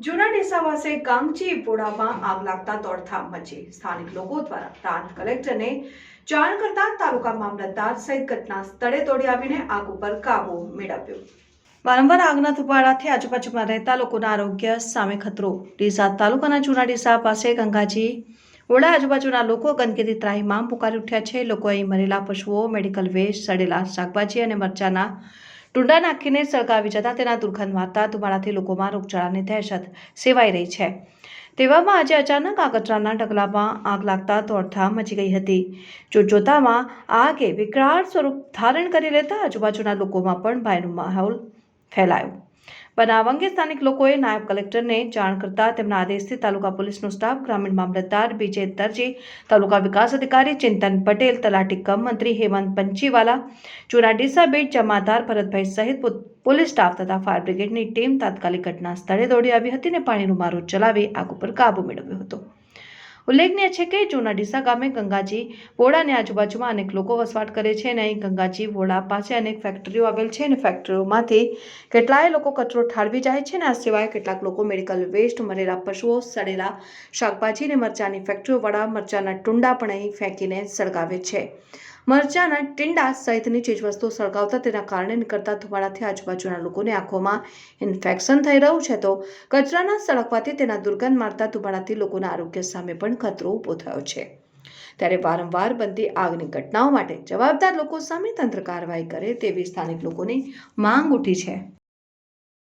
જૂના ડીસા પાસે કાંગચી પોડામાં આગ લાગતા દોડધામ મચી. સ્થાનિક લોકો દ્વારા પ્રાંત કલેક્ટરને જાણ કરતા તાલુકા મામલતદાર સહિત ઘટના સ્થળે દોડી આવીને આગ ઉપર કાબુ મેળવ્યો. વારંવાર આગના ધુપાડાથી આજુબાજુમાં રહેતા લોકોના આરોગ્ય સામે ખતરો. ડીસા તાલુકાના જૂના ડીસા પાસે ગંગાજી ઓળા આજુબાજુના લોકો ગંદકીથી ત્રાહીમામ પુકારી ઉઠ્યા છે. લોકો અહીં મરેલા પશુઓ, મેડિકલ વેસ્ટ, સડેલા શાકભાજી અને મરચાના ટુંડા નાખીને સળગાવી જતાં તેના દુર્ગંધ મારતા ધુમાડાથી લોકોમાં રોગચાળાની દહેશત સેવાઈ રહી છે. તેવામાં આજે અચાનક આગતરાના ઢગલામાં આગ લાગતા દોડધામ મચી ગઈ હતી. જોતજોતામાં આગે વિકરાળ સ્વરૂપ ધારણ કરી લેતા આજુબાજુના લોકોમાં પણ ભયનો માહોલ ફેલાયો. બનાવ અંગે સ્થાનિક લોકોએ નાયબ કલેક્ટરને જાણ કરતા તેમના આદેશથી તાલુકા પોલીસનો સ્ટાફ, ગ્રામીણ મામલતદાર બીજે દરજી, તાલુકા વિકાસ અધિકારી ચિંતન પટેલ, તલાટી કમ મંત્રી હેમંત પંચીવાલા જૂના ડીસા બેટ જમાદાર ભરતભાઈ સહિત પોલીસ સ્ટાફ તથા ફાયર બ્રિગેડની ટીમ તાત્કાલિક ઘટના સ્થળે દોડી આવી હતી અને પાણીનો મારો ચલાવી આગ ઉપર કાબુ મેળવ્યો હતો. ઉલ્લેખનીય છે કે જૂના ડીસા ગામે ગંગાજી વોડાની આજુબાજુમાં અનેક લોકો વસવાટ કરે છે અને અહીં ગંગાજી વોડા પાસે અનેક ફેક્ટરીઓ આવેલ છે અને ફેક્ટરીઓમાંથી કેટલાય લોકો કચરો ઠાળવી જાય છે અને આ સિવાય કેટલાક લોકો મેડિકલ વેસ્ટ મરેલા પશુઓ, સડેલા શાકભાજી અને મરચાની ફેક્ટરીઓવાળા મરચાના ટુંડા પણ અહીં ફેંકીને સળગાવે છે. મરચાના ટીંડા સહિતની ચીજવસ્તુઓ સળગાવતા તેના કારણે નીકળતા ધુમાડાથી આજુબાજુના લોકોની આંખોમાં ઇન્ફેક્શન થઈ રહ્યું છે. તો કચરાના સળગવાથી તેના દુર્ગંધ મારતા ધુમાડાથી લોકોના આરોગ્ય સામે પણ ખતરો ઊભો થયો છે. ત્યારે વારંવાર બનતી આગની ઘટનાઓ માટે જવાબદાર લોકો સામે તંત્ર કાર્યવાહી કરે તેવી સ્થાનિક લોકોની માંગ ઉઠી છે.